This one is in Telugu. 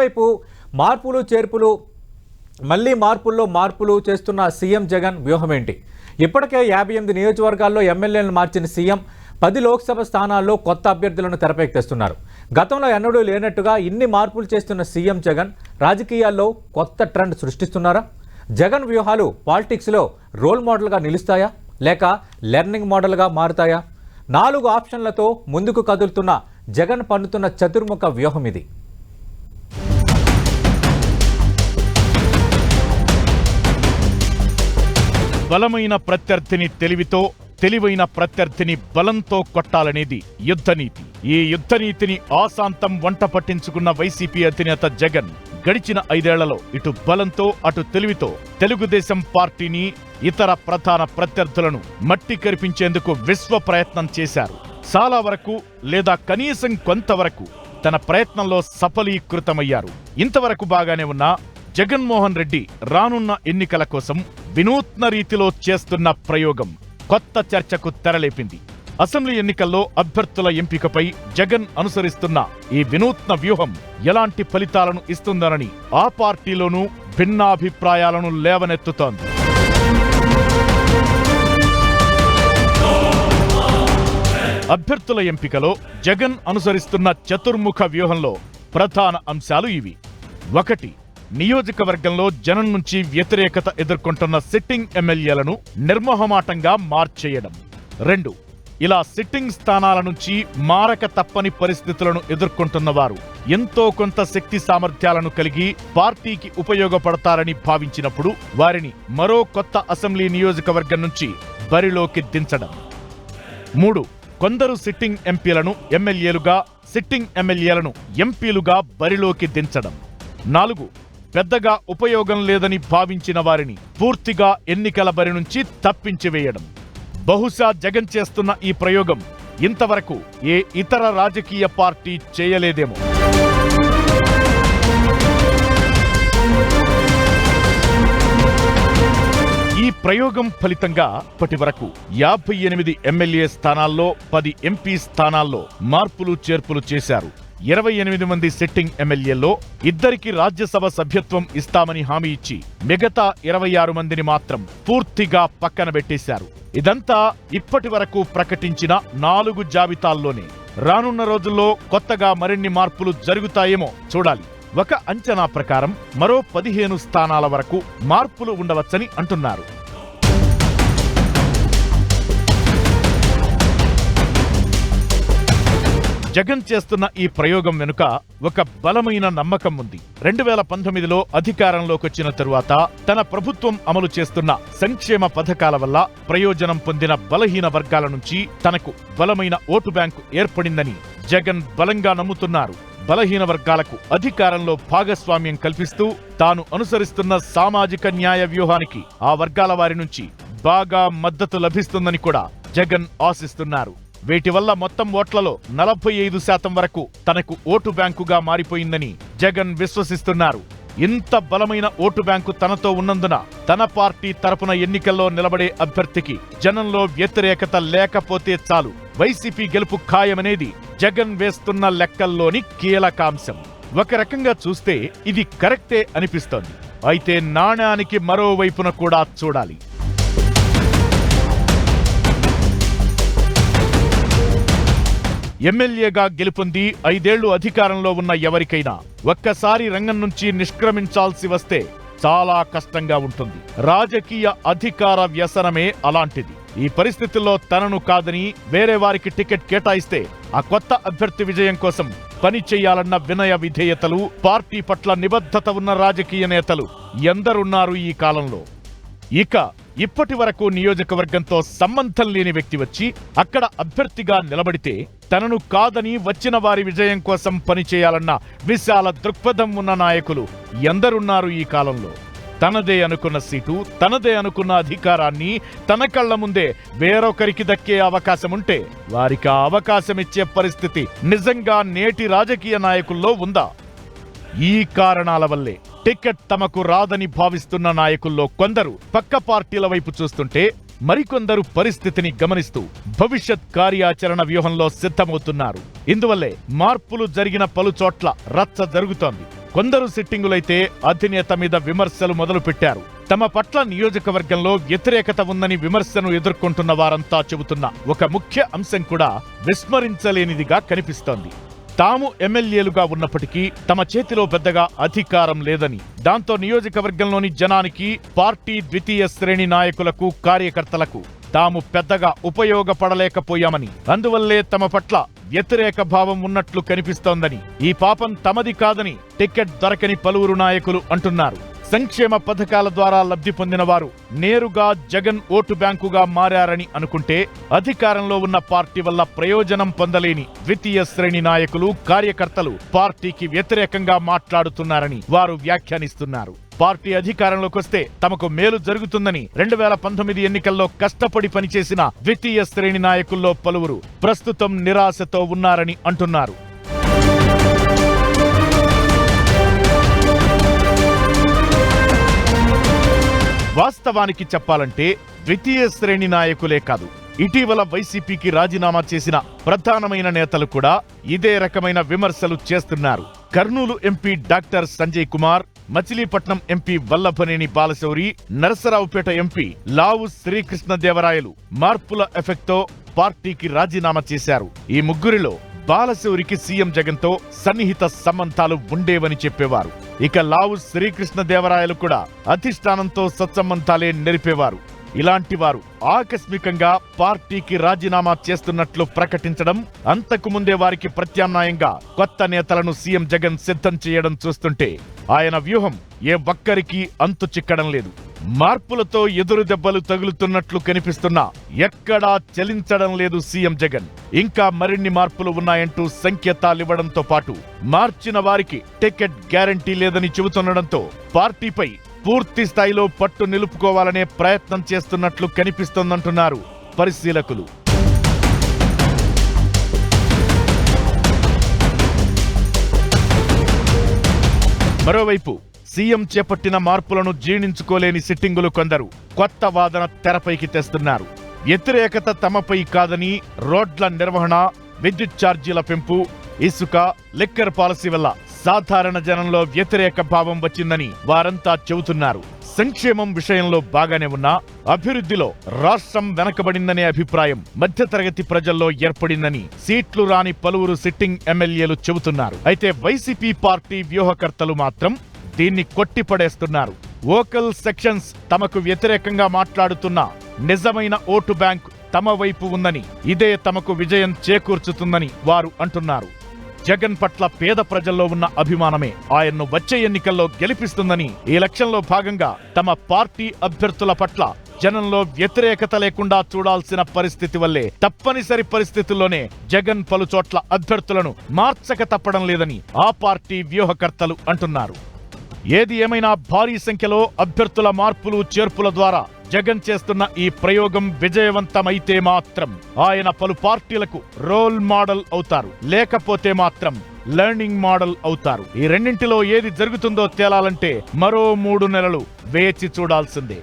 వైపు మార్పులు చేర్పులు మళ్ళీ మార్పుల్లో మార్పులు చేస్తున్న సీఎం జగన్ వ్యూహం ఏంటి ఇప్పటికే యాభై ఎనిమిది నియోజకవర్గాల్లో ఎమ్మెల్యేలను మార్చిన సీఎం పది లోక్సభ స్థానాల్లో కొత్త అభ్యర్థులను తెరపెక్కిస్తున్నారు గతంలో ఎన్నడూ లేనట్టుగా ఇన్ని మార్పులు చేస్తున్న సీఎం జగన్ రాజకీయాల్లో కొత్త ట్రెండ్ సృష్టిస్తున్నారా? జగన్ వ్యూహాలు పాలిటిక్స్లో రోల్ మోడల్గా నిలుస్తాయా? లేక లెర్నింగ్ మోడల్గా మారుతాయా? నాలుగు ఆప్షన్లతో ముందుకు కదులుతున్న జగన్ పన్నుతున్న చతుర్ముఖ వ్యూహం ఇది. బలమైన ప్రత్యర్థిని తెలివితో తెలివైన ప్రత్యర్థిని బలంతో కొట్టాలనేది యుద్ధనీతి. ఈ యుద్ధనీతిని ఆశాంతం వంట పట్టించుకున్న వైసీపీ అధినేత జగన్ గడిచిన ఐదేళ్ళలో ఇటు బలంతో అటు తెలివితో తెలుగుదేశం పార్టీని ఇతర ప్రధాన ప్రత్యర్థులను మట్టి కరిపించేందుకు విశ్వ ప్రయత్నం చేశారు. చాలా వరకు లేదా కనీసం కొంతవరకు తన ప్రయత్నంలో సఫలీకృతమయ్యారు. ఇంతవరకు బాగానే ఉన్నా జగన్మోహన్ రెడ్డి రానున్న ఎన్నికల కోసం వినూత్న రీతిలో చేస్తున్న ప్రయోగం కొత్త చర్చకు తెరలేపింది. అసెంబ్లీ ఎన్నికల్లో అభ్యర్థుల ఎంపికపై జగన్ అనుసరిస్తున్న ఈ వినూత్న వ్యూహం ఎలాంటి ఫలితాలను ఇస్తుందనని ఆ పార్టీలోనూ భిన్నాభిప్రాయాలను లేవనెత్తుతోంది. అభ్యర్థుల ఎంపికలో జగన్ అనుసరిస్తున్న చతుర్ముఖ వ్యూహంలో ప్రధాన అంశాలు ఇవి. ఒకటి నియోజకవర్గంలో జనం నుంచి వ్యతిరేకత ఎదుర్కొంటున్న సిట్టింగ్ ఎమ్మెల్యేలను నిర్మోహమాటంగా మార్చేయడం. రెండు ఇలా సిట్టింగ్ స్థానాల నుంచి మారక తప్పని పరిస్థితులను ఎదుర్కొంటున్న వారు ఎంతో కొంత శక్తి సామర్థ్యాలను కలిగి పార్టీకి ఉపయోగపడతారని భావించినప్పుడు వారిని మరో కొత్త అసెంబ్లీ నియోజకవర్గం నుంచి బరిలోకి దించడం. మూడు కొందరు సిట్టింగ్ ఎంపీలను ఎమ్మెల్యేలుగా సిట్టింగ్ ఎమ్మెల్యేలను ఎంపీలుగా బరిలోకి దించడం. నాలుగు పెద్దగా ఉపయోగం లేదని భావించిన వారిని పూర్తిగా ఎన్నికల బరి నుంచి తప్పించి వేయడం. బహుశా జగన్ చేస్తున్న ఈ ప్రయోగం ఇంతవరకు ఏ ఇతర రాజకీయ పార్టీ చేయలేదేమో. ఈ ప్రయోగం ఫలితంగా ఇప్పటి వరకు యాభై ఎనిమిది ఎమ్మెల్యే స్థానాల్లో పది ఎంపీ స్థానాల్లో మార్పులు చేర్పులు చేశారు. ఇరవై ఎనిమిది మంది సిట్టింగ్ ఎమ్మెల్యేల్లో ఇద్దరికి రాజ్యసభ సభ్యత్వం ఇస్తామని హామీ ఇచ్చి మిగతా ఇరవై ఆరు మందిని మాత్రం పూర్తిగా పక్కన పెట్టేశారు. ఇదంతా ఇప్పటి వరకు ప్రకటించిన నాలుగు జాబితాల్లోనే. రానున్న రోజుల్లో కొత్తగా మరిన్ని మార్పులు జరుగుతాయేమో చూడాలి. ఒక అంచనా ప్రకారం మరో పదిహేను స్థానాల వరకు మార్పులు ఉండవచ్చని అంటున్నారు. జగన్ చేస్తున్న ఈ ప్రయోగం వెనుక ఒక బలమైన నమ్మకం ఉంది. రెండు వేల పంతొమ్మిదిలో అధికారంలోకి వచ్చిన తరువాత తన ప్రభుత్వం అమలు చేస్తున్న సంక్షేమ పథకాల వల్ల ప్రయోజనం పొందిన బలహీన వర్గాల నుంచి తనకు బలమైన ఓటు బ్యాంకు ఏర్పడిందని జగన్ బలంగా నమ్ముతున్నారు. బలహీన వర్గాలకు అధికారంలో భాగస్వామ్యం కల్పిస్తూ తాను అనుసరిస్తున్న సామాజిక న్యాయ వ్యూహానికి ఆ వర్గాల వారి నుంచి బాగా మద్దతు లభిస్తుందని కూడా జగన్ ఆశిస్తున్నారు. వీటి వల్ల మొత్తం ఓట్లలో నలభై ఐదు శాతం వరకు తనకు ఓటు బ్యాంకుగా మారిపోయిందని జగన్ విశ్వసిస్తున్నారు. ఇంత బలమైన ఓటు బ్యాంకు తనతో ఉన్నందున తన పార్టీ తరపున ఎన్నికల్లో నిలబడే అభ్యర్థికి జనంలో వ్యతిరేకత లేకపోతే చాలు. వైసీపీ గెలుపు ఖాయమనేది జగన్ వేస్తున్న లెక్కల్లోని కీలకాంశం. ఒక రకంగా చూస్తే ఇది కరెక్టే అనిపిస్తోంది. అయితే నాణానికి మరోవైపున కూడా చూడాలి. ఎమ్మెల్యేగా గెలుపొంది ఐదేళ్ళు అధికారంలో ఉన్న ఎవరికైనా ఒక్కసారి రంగం నుంచి నిష్క్రమించాల్సి వస్తే చాలా కష్టంగా ఉంటుంది. రాజకీయ అధికార వ్యసనమే అలాంటిది. ఈ పరిస్థితుల్లో తనను కాదని వేరే వారికి టికెట్ కేటాయిస్తే ఆ కొత్త అభ్యర్థి విజయం కోసం పని చేయాలన్న వినయ విధేయతలు పార్టీ పట్ల నిబద్ధత ఉన్న రాజకీయ నేతలు ఎందరున్నారు ఈ కాలంలో? ఇక ఇప్పటి వరకు నియోజకవర్గంతో సంబంధం లేని వ్యక్తి వచ్చి అక్కడ అభ్యర్థిగా నిలబడితే తనను కాదని వచ్చిన వారి విజయం కోసం పనిచేయాలన్న విశాల దృక్పథం ఉన్న నాయకులు ఎందరున్నారు ఈ కాలంలో? తనదే అనుకున్న సీటు తనదే అనుకున్న అధికారాన్ని తన కళ్ళ ముందే వేరొకరికి దక్కే అవకాశం ఉంటే వారికి ఆ అవకాశం ఇచ్చే పరిస్థితి నిజంగా నేటి రాజకీయ నాయకుల్లో ఉందా? ఈ కారణాల వల్లే. టికెట్ తమకు రాదని భావిస్తున్న నాయకుల్లో కొందరు పక్క పార్టీల వైపు చూస్తుంటే మరికొందరు పరిస్థితిని గమనిస్తూ భవిష్యత్ కార్యాచరణ వ్యూహంలో సిద్ధమవుతున్నారు. ఇందువల్లే మార్పులు జరిగిన పలుచోట్ల రచ్చ జరుగుతోంది. కొందరు సిట్టింగులైతే అధినేత మీద విమర్శలు మొదలుపెట్టారు. తమ పట్ల నియోజకవర్గంలో వ్యతిరేకత ఉందని విమర్శను ఎదుర్కొంటున్న వారంతా చెబుతున్న ఒక ముఖ్య అంశం కూడా విస్మరించలేనిదిగా కనిపిస్తోంది. తాము ఎమ్మెల్యేలుగా ఉన్నప్పటికీ తమ చేతిలో పెద్దగా అధికారం లేదని. దాంతో నియోజకవర్గంలోని జనానికి పార్టీ ద్వితీయ శ్రేణి నాయకులకు కార్యకర్తలకు తాము పెద్దగా ఉపయోగపడలేకపోయామని. అందువల్లే తమ పట్ల వ్యతిరేక భావం ఉన్నట్లు కనిపిస్తోందని. ఈ పాపం తమది కాదని టికెట్ దొరకని పలువురు నాయకులు అంటున్నారు. సంక్షేమ పథకాల ద్వారా లబ్ధి పొందినవారు నేరుగా జగన్ ఓటు బ్యాంకుగా మారారని అనుకుంటే అధికారంలో ఉన్న పార్టీ వల్ల ప్రయోజనం పొందలేని ద్వితీయ శ్రేణి నాయకులు కార్యకర్తలు పార్టీకి వ్యతిరేకంగా మాట్లాడుతున్నారని వారు వ్యాఖ్యానిస్తున్నారు. పార్టీ అధికారంలోకి వస్తే తమకు మేలు జరుగుతుందని రెండు వేల పంతొమ్మిది ఎన్నికల్లో కష్టపడి పనిచేసిన ద్వితీయ శ్రేణి నాయకుల్లో పలువురు ప్రస్తుతం నిరాశతో ఉన్నారని అంటున్నారు. వాస్తవానికి చెప్పాలంటే ద్వితీయ శ్రేణి నాయకులే కాదు. ఇటీవల వైసీపీకి రాజీనామా చేసిన ప్రధానమైన నేతలు కూడా ఇదే రకమైన విమర్శలు చేస్తున్నారు. Kurnool MP doctor Sanjay Kumar Machilipatnam MP Vallabhaneni Balashowry Narasaraopet MP Lavu Srikrishnadevarayalu మార్పుల ఎఫెక్ట్తో పార్టీకి రాజీనామా చేశారు. ఈ ముగ్గురిలో బాలశౌరికి సీఎం జగన్తో సన్నిహిత సంబంధాలు ఉండేవని చెప్పేవారు. ఇక లావు శ్రీకృష్ణదేవరాయలు కూడా అధిష్టానంతో సత్సంబంధాలే నెరిపేవారు. ఇలాంటి వారు ఆకస్మికంగా పార్టీకి రాజీనామా చేస్తున్నట్లు ప్రకటించడం అంతకు ముందే వారికి ప్రత్యామ్నాయంగా కొత్త నేతలను సీఎం జగన్ సిద్ధం చేయడం చూస్తుంటే ఆయన వ్యూహం ఏ ఒక్కరికి అంతు చిక్కడం లేదు. మార్పులతో ఎదురు దెబ్బలు తగులుతున్నట్లు కనిపిస్తున్నా ఎక్కడా చలించడం లేదు సీఎం జగన్. ఇంకా మరిన్ని మార్పులు ఉన్నాయంటూ సంకేతాలివ్వడంతో పాటు మార్చిన వారికి టికెట్ గ్యారంటీ లేదని చెబుతుండడంతో పార్టీపై పూర్తి స్థాయిలో పట్టు నిలుపుకోవాలనే ప్రయత్నం చేస్తున్నట్లు కనిపిస్తోందంటున్నారు పరిశీలకులు. మరోవైపు సీఎం చేపట్టిన మార్పులను జీర్ణించుకోలేని సిట్టింగులు కొందరు కొత్త వాదన తెరపైకి తెస్తున్నారు. వ్యతిరేకత తమపై కాదని రోడ్ల నిర్వహణ విద్యుత్ ఛార్జీల పెంపు ఇసుక లిక్కర్ పాలసీ వల్ల సాధారణ జనంలో వ్యతిరేక భావం వచ్చిందని వారంతా చెబుతున్నారు. సంక్షేమం విషయంలో బాగానే ఉన్నా అభివృద్ధిలో రాష్ట్రం వెనకబడిందనే అభిప్రాయం మధ్యతరగతి ప్రజల్లో ఏర్పడిందని సీట్లు రాని పలువురు సిట్టింగ్ ఎమ్మెల్యేలు చెబుతున్నారు. అయితే వైసీపీ పార్టీ వ్యూహకర్తలు మాత్రం దీన్ని కొట్టిపడేస్తున్నారు. ఓకల్ సెక్షన్స్ తమకు వ్యతిరేకంగా మాట్లాడుతున్న నిజమైన ఓటు బ్యాంక్ తమ వైపు ఉందని ఇదే తమకు విజయం చేకూర్చుతుందని వారు అంటున్నారు. జగన్ పట్ల పేద ప్రజల్లో ఉన్న అభిమానమే ఆయన్ను వచ్చే ఎన్నికల్లో గెలిపిస్తుందని ఈ లక్ష్యంలో భాగంగా తమ పార్టీ అభ్యర్థుల పట్ల జనంలో వ్యతిరేకత లేకుండా చూడాల్సిన పరిస్థితి వల్లే తప్పనిసరి పరిస్థితుల్లోనే జగన్ పలుచోట్ల అభ్యర్థులను మార్చక తప్పడం లేదని ఆ పార్టీ వ్యూహకర్తలు అంటున్నారు. ఏది ఏమైనా భారీ సంఖ్యలో అభ్యర్థుల మార్పులు చేర్పుల ద్వారా జగన్ చేస్తున్న ఈ ప్రయోగం విజయవంతమైతే మాత్రం ఆయన పలు పార్టీలకు రోల్ మోడల్ అవుతారు. లేకపోతే మాత్రం లెర్నింగ్ మోడల్ అవుతారు. ఈ రెండింటిలో ఏది జరుగుతుందో తేలాలంటే మరో మూడు నెలలు వేచి చూడాల్సిందే.